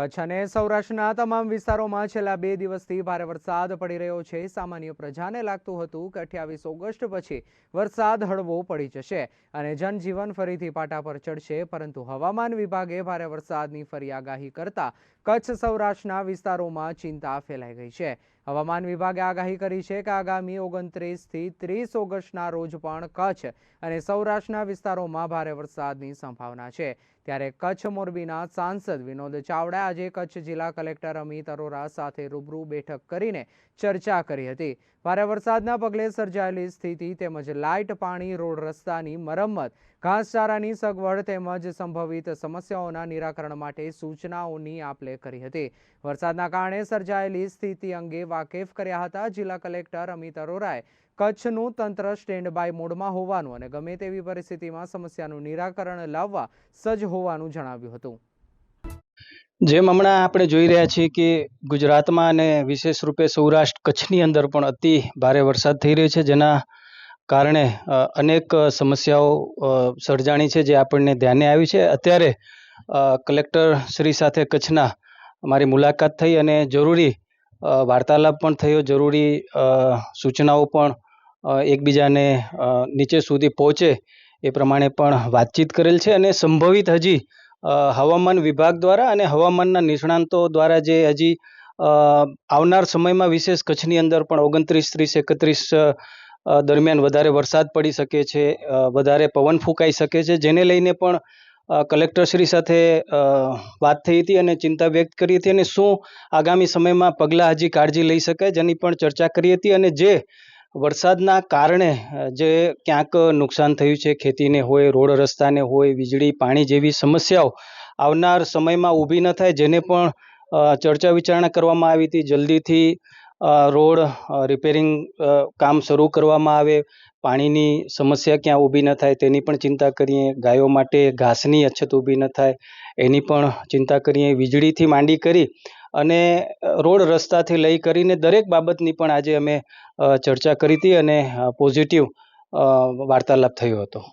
કચ્છ અને સૌરાષ્ટ્રના તમામ વિસ્તારોમાં છેલ્લા બે દિવસથી ભારે વરસાદ પડી રહ્યો છે. સામાન્ય પ્રજાને લાગતું હતું કે અઠ્યાવીસ ઓગસ્ટ પછી વરસાદ હળવો પડી જશે અને જનજીવન ફરીથી પાટા પર ચડશે. પરંતુ હવામાન વિભાગે ભારે વરસાદની ફરી આગાહી કરતા કચ્છ, સૌરાષ્ટ્રના વિસ્તારોમાં ચિંતા ફેલાઈ ગઈ છે. હવામાન વિભાગે આગાહી કરી છે કે આગામી ઓગણત્રીસથી ત્રીસ ઓગસ્ટના રોજ પણ કચ્છ અને સૌરાષ્ટ્રના વિસ્તારોમાં ભારે વરસાદની સંભાવના છે. ત્યારે કચ્છ મોરબીના સાંસદ વિનોદ ચાવડા આજે કચ્છ જિલ્લા કલેક્ટર અમિત અરોરા સાથે રૂબરૂ બેઠક કરીને ચર્ચા કરી હતી. ભારે વરસાદના પગલે સર્જાયેલી સ્થિતિ તેમજ લાઇટ પાણી રોડ રસ્તાની મરમ્મત, ઘાસચારાની સગવડ તેમજ સંભવિત સમસ્યાઓના નિરાકરણ માટે સૂચનાઓની આપલે કરી હતી. વરસાદના કારણે સર્જાયેલી સ્થિતિ અંગે વાકેફ કર્યા હતા જિલ્લા કલેક્ટર અમિત અરોરાએ કચ્છનું તંત્ર સ્ટેન્ડ બાય મોડમાં હોવાનું અને ગમે તેવી પરિસ્થિતિમાં સમસ્યાનું નિરાકરણ લાવવા સજ્જ હોવાનું જણાવ્યું હતું. જેમ હમણાં આપણે જોઈ રહ્યા છીએ કે ગુજરાતમાં અને વિશેષ રૂપે સૌરાષ્ટ્ર કચ્છની અંદર પણ અતિ ભારે વરસાદ થઈ રહ્યો છે, જેના કારણે અનેક સમસ્યાઓ સર્જાણી છે જે આપણને ધ્યાને આવી છે. અત્યારે કલેક્ટર શ્રી સાથે કચ્છના મારી મુલાકાત થઈ અને જરૂરી વાર્તાલાપ પણ થયો. જરૂરી સૂચનાઓ પણ એકબીજાને નીચે સુધી પહોંચે એ પ્રમાણે પણ વાતચીત કરેલ છે અને સંભવિત હજી હવામાન વિભાગ દ્વારા અને હવામાનના નિષ્ણાંતો દ્વારા જે હજી આવનાર સમયમાં વિશેષ કચ્છની અંદર પણ ઓગણત્રીસ ત્રીસ એકત્રીસ દરમિયાન વધારે વરસાદ પડી શકે છે વધારે પવન ફૂંકાઈ શકે છે. જેને લઈને પણ કલેક્ટરશ્રી સાથે વાત થઈ હતી અને ચિંતા વ્યક્ત કરી હતી અને શું આગામી સમયમાં પગલાં હજી કાળજી લઈ શકાય જેની પણ ચર્ચા કરી હતી અને જે વરસાદના કારણે જે ક્યાંક નુકસાન થયું છે, ખેતીને હોય, રોડ રસ્તાને હોય, વીજળી, પાણી જેવી સમસ્યાઓ આવનાર સમયમાં ઊભી ન થાય, જેને પણ ચર્ચા વિચારણા કરવામાં આવી હતી. જલ્દીથી રોડ રિપેરિંગ કામ શરૂ કરવામાં આવે, પાણીની સમસ્યા ક્યાં ઊભી ન થાય તેની પણ ચિંતા કરીએ, ગાયો માટે ઘાસની અછત ઊભી ન થાય એની પણ ચિંતા કરીએ, વીજળીથી માંડી કરી અને રોડ રસ્તાથી લઈ કરીને દરેક બાબતની પણ આજે અમે ચર્ચા કરી હતી અને પોઝિટિવ વાર્તાલાપ થયો હતો.